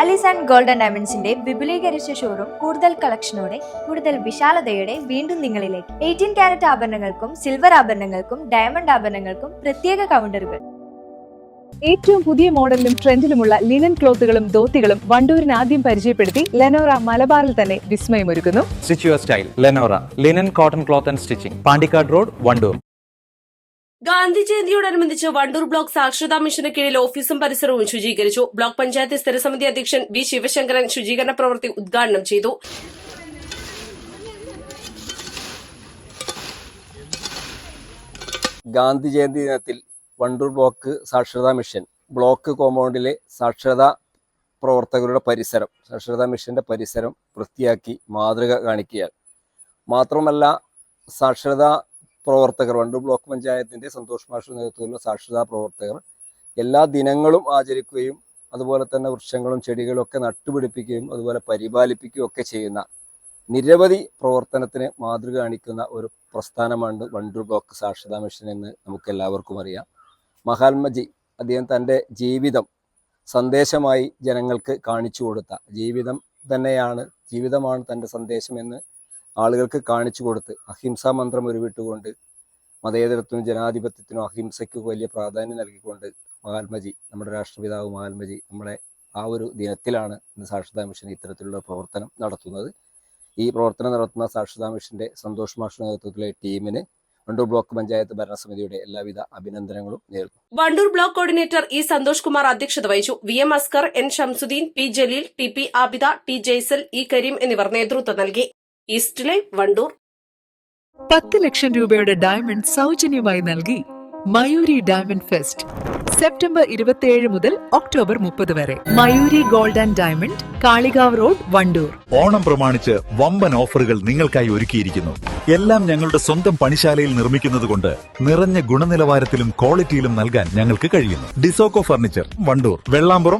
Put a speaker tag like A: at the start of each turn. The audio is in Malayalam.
A: അലിസ് ആൻഡ് ഗോൾഡൻ ഡയമണ്ട്സിന്റെ വിപുലീകരിച്ച ഷോറൂം കൂടുതൽ കളക്ഷനോടെ കൂടുതൽ വിശാലതയോടെ വീണ്ടും നിങ്ങളിലേക്ക്. എയ്റ്റീൻ ക്യാരറ്റ് ആഭരണങ്ങൾക്കും സിൽവർ ആഭരണങ്ങൾക്കും ഡയമണ്ട് ആഭരണങ്ങൾക്കും പ്രത്യേക കൗണ്ടറുകൾ
B: ഏറ്റവും പുതിയ മോഡലിലും ട്രെൻഡിലുമുള്ള ലിനൻ ക്ലോത്തുകളും ധോത്തികളും വണ്ടൂരിന് ആദ്യം പരിചയപ്പെടുത്തി ലെനോറ മലബാറിൽ തന്നെ വിസ്മയമൊരുക്കുന്നു.
C: Stitch your style Lenora linen cotton cloth and stitching Pandikkad road Wandoor
D: Gandhi ജയന്തിയോടനുബന്ധിച്ച് Wandoor block സാക്ഷരതാ മിഷന് കീഴിൽ ഓഫീസും പരിസരവും ശുചീകരിച്ചു. ബ്ലോക്ക് പഞ്ചായത്ത് സ്ഥിരസമിതി അധ്യക്ഷൻ വി ശിവശങ്കരൻ ശുചീകരണ പ്രവൃത്തി ഉദ്ഘാടനം ചെയ്തു.
E: ഗാന്ധി ജയന്തി ദിനത്തിൽ വണ്ടൂർ ബ്ലോക്ക് സാക്ഷരതാ മിഷൻ ബ്ലോക്ക് കോമ്പൗണ്ടിലെ സാക്ഷരതാ പ്രവർത്തകരുടെ പരിസരം സാക്ഷരതാ മിഷന്റെ പരിസരം വൃത്തിയാക്കി മാതൃക കാണിക്കുകയാണ്. മാത്രമല്ല സാക്ഷരതാ പ്രവർത്തകർ വണ്ടൂർ ബ്ലോക്ക് പഞ്ചായത്തിന്റെ സന്തോഷ് മാഷ നേതൃത്വത്തിലുള്ള സാക്ഷരതാ പ്രവർത്തകർ എല്ലാ ദിനങ്ങളും ആചരിക്കുകയും അതുപോലെ തന്നെ വൃക്ഷങ്ങളും ചെടികളും ഒക്കെ നട്ടുപിടിപ്പിക്കുകയും അതുപോലെ പരിപാലിപ്പിക്കുകയും ഒക്കെ ചെയ്യുന്ന നിരവധി പ്രവർത്തനത്തിന് മാതൃക കാണിക്കുന്ന ഒരു പ്രസ്ഥാനമാണ് വണ്ടൂർ ബ്ലോക്ക് സാക്ഷരതാ മിഷൻ എന്ന് നമുക്ക് എല്ലാവർക്കും അറിയാം. മഹാത്മജി അദ്ദേഹം തന്റെ ജീവിതം സന്ദേശമായി ജനങ്ങൾക്ക് കാണിച്ചു കൊടുത്ത ജീവിതം തന്നെയാണ് ജീവിതമാണ് തന്റെ സന്ദേശമെന്ന് ആളുകൾക്ക് കാണിച്ചു കൊടുത്ത് അഹിംസാ മന്ത്രം ഉരുവിട്ടുകൊണ്ട് മതേതരത്വം ജനാധിപത്യത്തിനും അഹിംസയ്ക്കും വലിയ പ്രാധാന്യം നൽകിക്കൊണ്ട് മഹാത്മജി നമ്മുടെ രാഷ്ട്രപിതാവ് മഹാത്മജി നമ്മളെ ആ ഒരു ദിനത്തിലാണ് ഇന്ന് സാക്ഷരതാ മിഷൻ ഇത്തരത്തിലുള്ള പ്രവർത്തനം നടത്തുന്നത്. ഈ പ്രവർത്തനം നടത്തുന്ന സാക്ഷരതാ മിഷന്റെ സന്തോഷ് നേതൃത്വത്തിലെ ടീമിന് വണ്ടൂർ ബ്ലോക്ക് പഞ്ചായത്ത് ഭരണസമിതിയുടെ എല്ലാവിധ അഭിനന്ദനങ്ങളും നേരുന്നു.
D: Wandoor block coordinator E Santhosh Kumar അധ്യക്ഷത വഹിച്ചു. V M Askar N Shamsuddin P Jaleel T P Abida T Jaisal E Kareem എന്നിവർ നേതൃത്വം നൽകി. East live Wandoor.
F: പത്ത് ലക്ഷം രൂപയുടെ ഡയമണ്ട് സൗജന്യമായി നൽകി മയൂരി ഡയമണ്ട് ഫെസ്റ്റ് സെപ്റ്റംബർ ഇരുപത്തിയേഴ് മുതൽ ഒക്ടോബർ മുപ്പത് വരെ. Mayuri gold and diamond Kalikavu road Wandoor.
G: Onam പ്രമാണിച്ച് വമ്പൻ ഓഫറുകൾ നിങ്ങൾക്കായി ഒരുക്കിയിരിക്കുന്നു. എല്ലാം ഞങ്ങളുടെ സ്വന്തം പണിശാലയിൽ നിർമ്മിക്കുന്നതുകൊണ്ട് നിറഞ്ഞ ഗുണനിലവാരത്തിലും ക്വാളിറ്റിയിലും നൽകാൻ ഞങ്ങൾക്ക് കഴിയുന്നു. ഡിസോക്കോ ഫർണിച്ചർ വണ്ടൂർ. വെള്ളാമ്പുറം